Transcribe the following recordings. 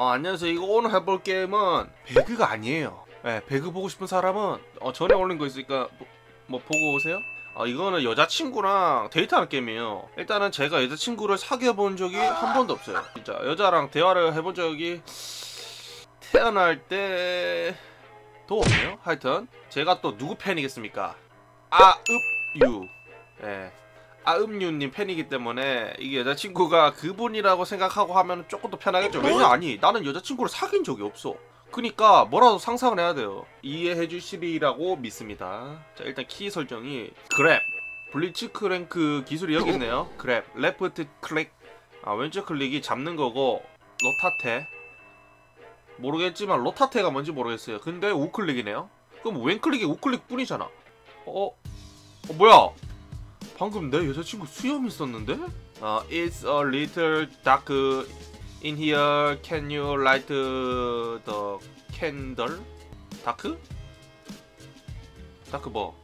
어, 안녕하세요. 이거 오늘 해볼 게임은 배그가 아니에요. 네, 배그 보고 싶은 사람은 어, 전에 올린 거 있으니까 뭐, 뭐 보고 오세요. 어, 이거는 여자친구랑 데이트하는 게임이에요. 일단은 제가 여자친구를 사귀어 본 적이 한 번도 없어요. 진짜 여자랑 대화를 해본 적이 태어날 때도 없네요. 하여튼 제가 또 누구 팬이겠습니까? 아읍유. 예. 아음유님 팬이기 때문에 이게 여자친구가 그분이라고 생각하고 하면 조금 더 편하겠죠. 왜냐 아니 나는 여자친구를 사귄 적이 없어. 그니까 뭐라도 상상을 해야 돼요. 이해해 주시리라고 믿습니다. 자 일단 키 설정이 그랩 블리츠 크랭크 기술이 여기 있네요. 그랩 레프트 클릭 아 왼쪽 클릭이 잡는 거고 로타테 모르겠지만 로타테가 뭔지 모르겠어요. 근데 우클릭이네요. 그럼 왼클릭이 우클릭 뿐이잖아. 어? 어 뭐야? 방금 내 여자친구 수염 있었는데? 어, it's a little dark in here. Can you light the candle? 다크? 다크 뭐?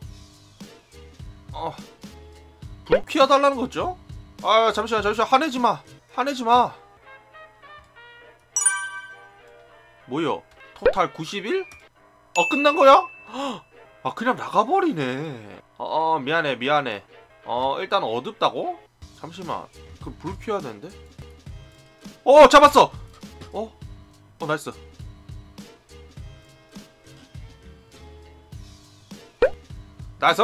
어, 불 피워달라는 거죠? 아 잠시만 잠시만 화내지 마, 화내지 마. 뭐요? 토탈 91? 어 끝난 거야? 아 그냥 나가버리네. 어, 어 미안해 미안해. 어 일단 어둡다고? 잠시만. 그불 피워야 되는데? 어 잡았어! 어? 어 나이스. 나이스!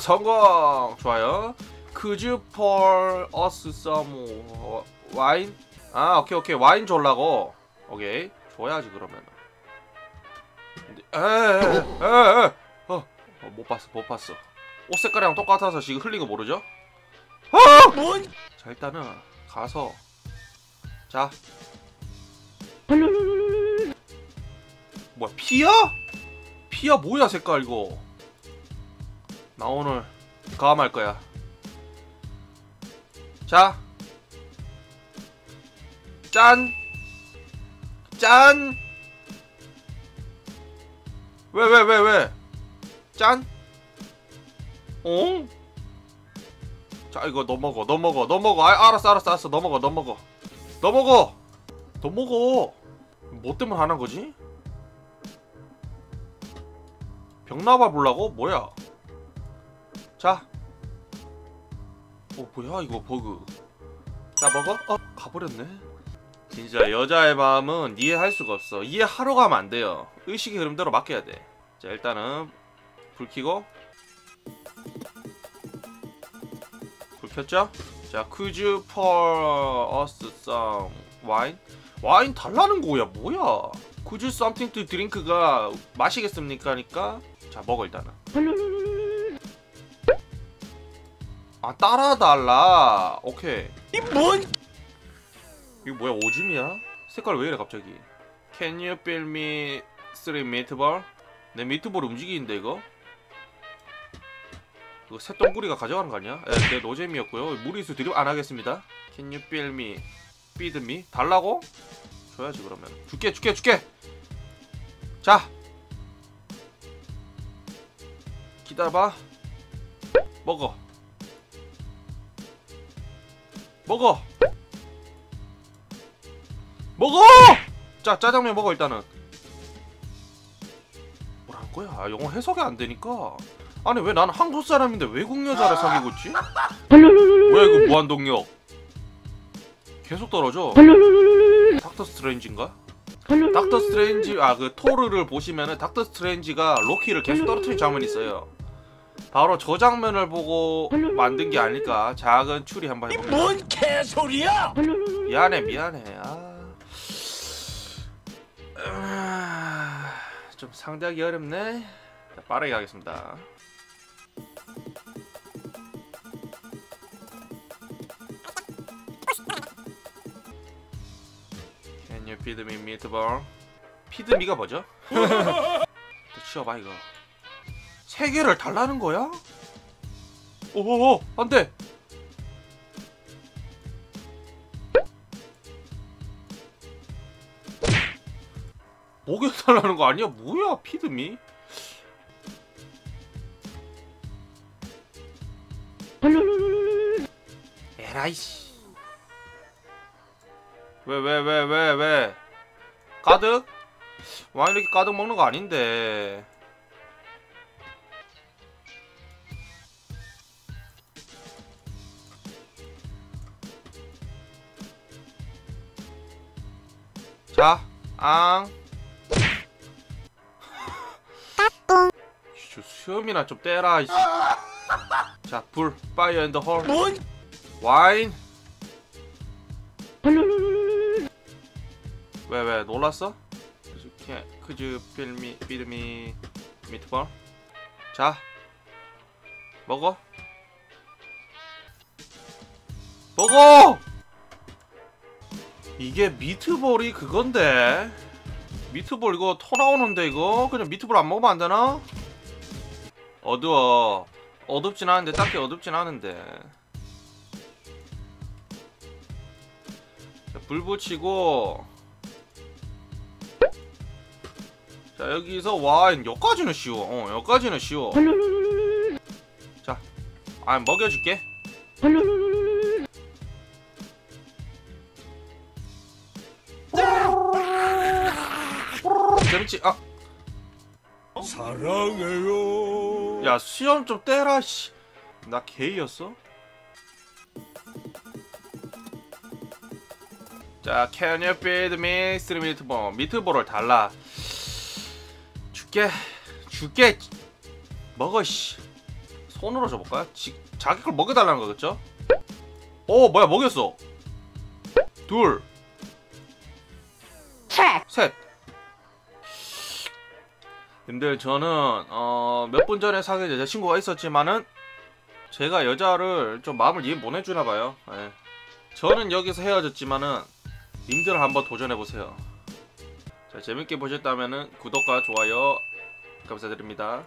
성공! 좋아요. Could you pour us some wine? 아 오케이 오케이. 와인 졸라고. 오케이. 줘야지 그러면. 에에에에에. 어, 어, 못 봤어 못 봤어 옷 색깔이랑 똑같아서 지금 흘린 거 모르죠? 아! 뭔? 자 일단은 가서 자 뭐야 피야? 피야 뭐야 색깔 이거 나 오늘 가함할 거야 자 짠! 짠! 왜 왜 왜 왜? 짠? 어? 자 이거 먹어 너 먹어 아, 알았어 알았어 알았어. 너 먹어 너 먹어 뭐 때문에 하는 거지? 병나발 보려고? 뭐야? 자. 어, 뭐야 이거 버그. 자 먹어? 어 가버렸네. 진짜 여자의 마음은 이해할 수가 없어. 이해하러 가면 안 돼요. 의식의 흐름대로 맡겨야 돼자 일단은 불 켜고 불 켰죠? 자, could you pour us some wine? 와인 달라는 거야, 뭐야? could you something to drink가 마시겠습니까?니까 자, 먹어 일단은. 아, 따라 달라. 오케이. 이 뭔? 이거 뭐야, 오줌이야? 색깔 왜 이래 갑자기? Can you build me three meatball? 내 미트볼 움직이는데 이거? 그 새똥구리가 가져가는 거 아니야? 예, 내 노잼이었고요. 무리수 드립 안 하겠습니다. Can you feel me? feed me? 달라고? 줘야지 그러면. 줄게 줄게 줄게. 자. 기다려봐. 먹어. 먹어. 먹어! 자 짜장면 먹어 일단은. 뭐랄 거야? 아, 영어 해석이 안 되니까. 아니 왜 나는 한국 사람인데 외국 여자를 사귀고 있지? 뭐야 이거 무한동력? 계속 떨어져. 닥터 스트레인지인가? 닥터 스트레인지 아 그 토르를 보시면은 닥터 스트레인지가 로키를 계속 떨어뜨린 장면이 있어요. 바로 저 장면을 보고 만든 게 아닐까. 작은 추리 한번 이 해봅니다. 뭔 개소리야? 미안해 미안해. 아... 아... 좀 상대하기 어렵네. 자, 빠르게 가겠습니다 Me meatball? 피드미가 뭐죠? 또 치워봐 이거 세 개를 달라는 거야? 오오오 안돼 목욕달라는 거 아니야? 뭐야 피드미? 에라이씨 왜 왜 왜 왜 왜 가득? 와인 이렇게 가득 먹는 거 아닌데. 자, 앙. 씨, 수염이나 좀 떼라. 이씨. 자, 불, 파이어 앤더 홀. 뭔? 와인. 왜 왜 놀랐어? 이렇게 그즈 필미 필미 미트볼. 자, 먹어. 먹어. 이게 미트볼이 그건데. 미트볼 이거 토 나오는데 이거 그냥 미트볼 안 먹으면 안 되나? 어두워. 어둡진 않은데 딱히 어둡진 않은데. 자, 불 붙이고 자 여기서 와인 여기까지는 쉬워 어 여기까지는 쉬워 자 아 먹여줄게 재밌지? 아, 사랑해요. 야 수염 좀 떼라 씨. 나 게이였어? 자, can you feed me three meatball? 미트볼을 달라. 줄게, 줄게. 먹어 씨. 손으로 줘볼까요? 지, 자기 걸 먹여달라는 거겠죠? 오, 뭐야 먹였어? 둘, 셋. 근데 저는 어, 몇 분 전에 사귄 여자친구가 있었지만은 제가 여자를 좀 마음을 이해 못 해주나 봐요. 예. 저는 여기서 헤어졌지만은 님들 한번 도전해 보세요. 자 재밌게 보셨다면은 구독과 좋아요 감사드립니다.